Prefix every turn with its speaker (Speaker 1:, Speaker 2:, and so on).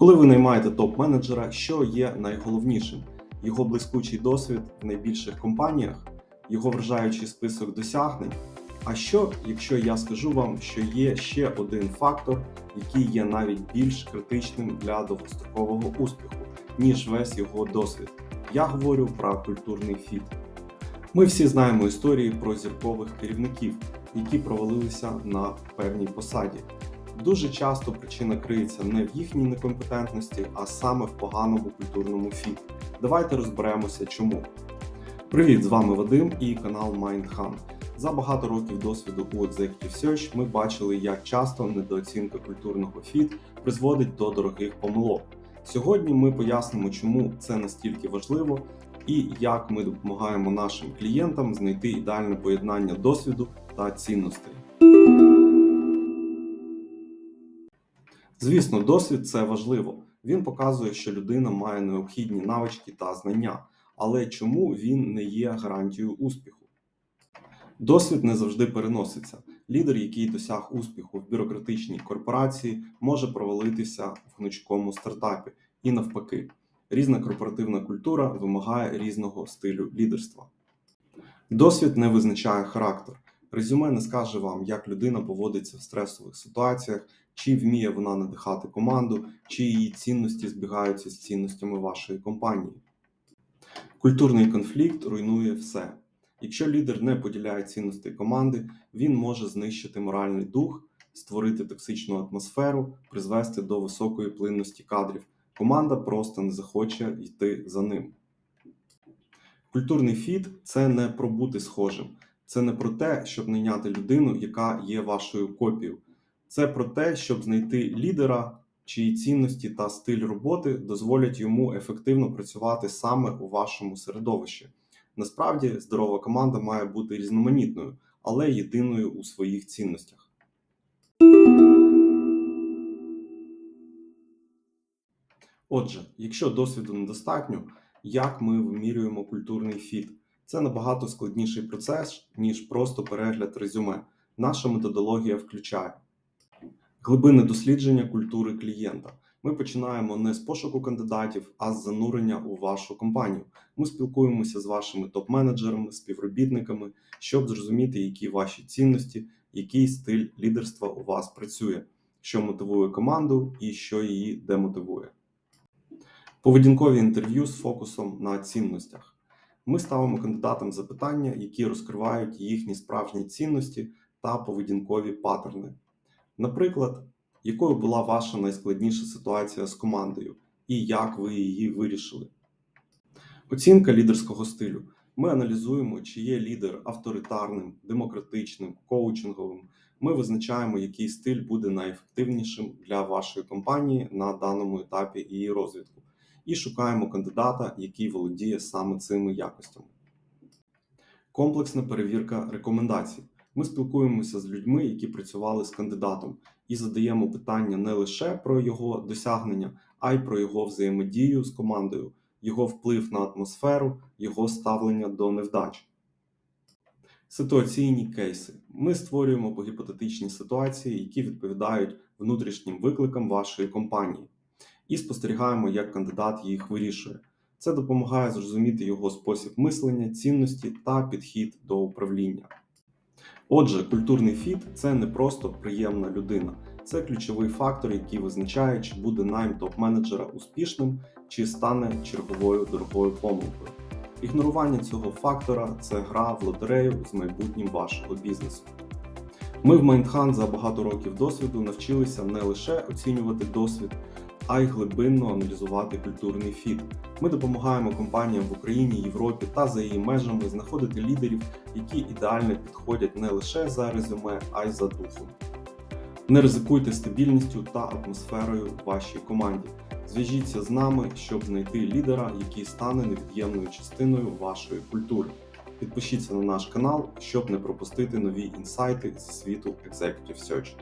Speaker 1: Коли ви наймаєте топ-менеджера, що є найголовнішим? Його блискучий досвід в найбільших компаніях, його вражаючий список досягнень. А що, якщо я скажу вам, що є ще один фактор, який є навіть більш критичним для довгострокового успіху, ніж весь його досвід? Я говорю про культурний фіт. Ми всі знаємо історії про зіркових керівників, які провалилися на певній посаді. Дуже часто причина криється не в їхній некомпетентності, а саме в поганому культурному фіті. Давайте розберемося, чому. Привіт, з вами Вадим і канал MindHunt. За багато років досвіду у Executive Search ми бачили, як часто недооцінка культурного фіт призводить до дорогих помилок. Сьогодні ми пояснимо, чому це настільки важливо і як ми допомагаємо нашим клієнтам знайти ідеальне поєднання досвіду та цінностей. Звісно, досвід це важливо. Він показує, що людина має необхідні навички та знання, але чому він не є гарантією успіху? Досвід не завжди переноситься. Лідер, який досяг успіху в бюрократичній корпорації, може провалитися в гнучкому стартапі і навпаки. Різна корпоративна культура вимагає різного стилю лідерства. Досвід не визначає характер. Резюме не скаже вам, як людина поводиться в стресових ситуаціях, чи вміє вона надихати команду, чи її цінності збігаються з цінностями вашої компанії. Культурний конфлікт руйнує все. Якщо лідер не поділяє цінностей команди, він може знищити моральний дух, створити токсичну атмосферу, призвести до високої плинності кадрів. Команда просто не захоче йти за ним. Культурний фіт це не про бути схожим, це не про те, щоб найняти людину, яка є вашою копією. Це про те, щоб знайти лідера, чиї цінності та стиль роботи дозволять йому ефективно працювати саме у вашому середовищі. Насправді, здорова команда має бути різноманітною, але єдиною у своїх цінностях. Отже, якщо досвіду недостатньо, як ми вимірюємо культурний фіт? Це набагато складніший процес, ніж просто перегляд резюме. Наша методологія включає глибинне дослідження культури клієнта. Ми починаємо не з пошуку кандидатів, а з занурення у вашу компанію. Ми спілкуємося з вашими топ-менеджерами, співробітниками, щоб зрозуміти, які ваші цінності, який стиль лідерства у вас працює, що мотивує команду і що її демотивує. Поведінкові інтерв'ю з фокусом на цінностях. Ми ставимо кандидатам запитання, які розкривають їхні справжні цінності та поведінкові паттерни. Наприклад, якою була ваша найскладніша ситуація з командою і як ви її вирішили? Оцінка лідерського стилю. Ми аналізуємо, чи є лідер авторитарним, демократичним, коучинговим. Ми визначаємо, який стиль буде найефективнішим для вашої компанії на даному етапі її розвитку, і шукаємо кандидата, який володіє саме цими якостями. Комплексна перевірка рекомендацій. Ми спілкуємося з людьми, які працювали з кандидатом, і задаємо питання не лише про його досягнення, а й про його взаємодію з командою, його вплив на атмосферу, його ставлення до невдач. Ситуаційні кейси. Ми створюємо гіпотетичні ситуації, які відповідають внутрішнім викликам вашої компанії, і спостерігаємо, як кандидат їх вирішує. Це допомагає зрозуміти його спосіб мислення, цінності та підхід до управління. Отже, культурний фіт це не просто приємна людина, це ключовий фактор, який визначає, чи буде найм топ-менеджера успішним, чи стане черговою дорогою помилкою. Ігнорування цього фактора це гра в лотерею з майбутнім вашого бізнесу. Ми в MindHunt за багато років досвіду навчилися не лише оцінювати досвід, а й глибинно аналізувати культурний фіт. Ми допомагаємо компаніям в Україні, Європі та за її межами знаходити лідерів, які ідеально підходять не лише за резюме, а й за духом. Не ризикуйте стабільністю та атмосферою в вашій команді. Зв'яжіться з нами, щоб знайти лідера, який стане невід'ємною частиною вашої культури. Підпишіться на наш канал, щоб не пропустити нові інсайти зі світу Executive Search.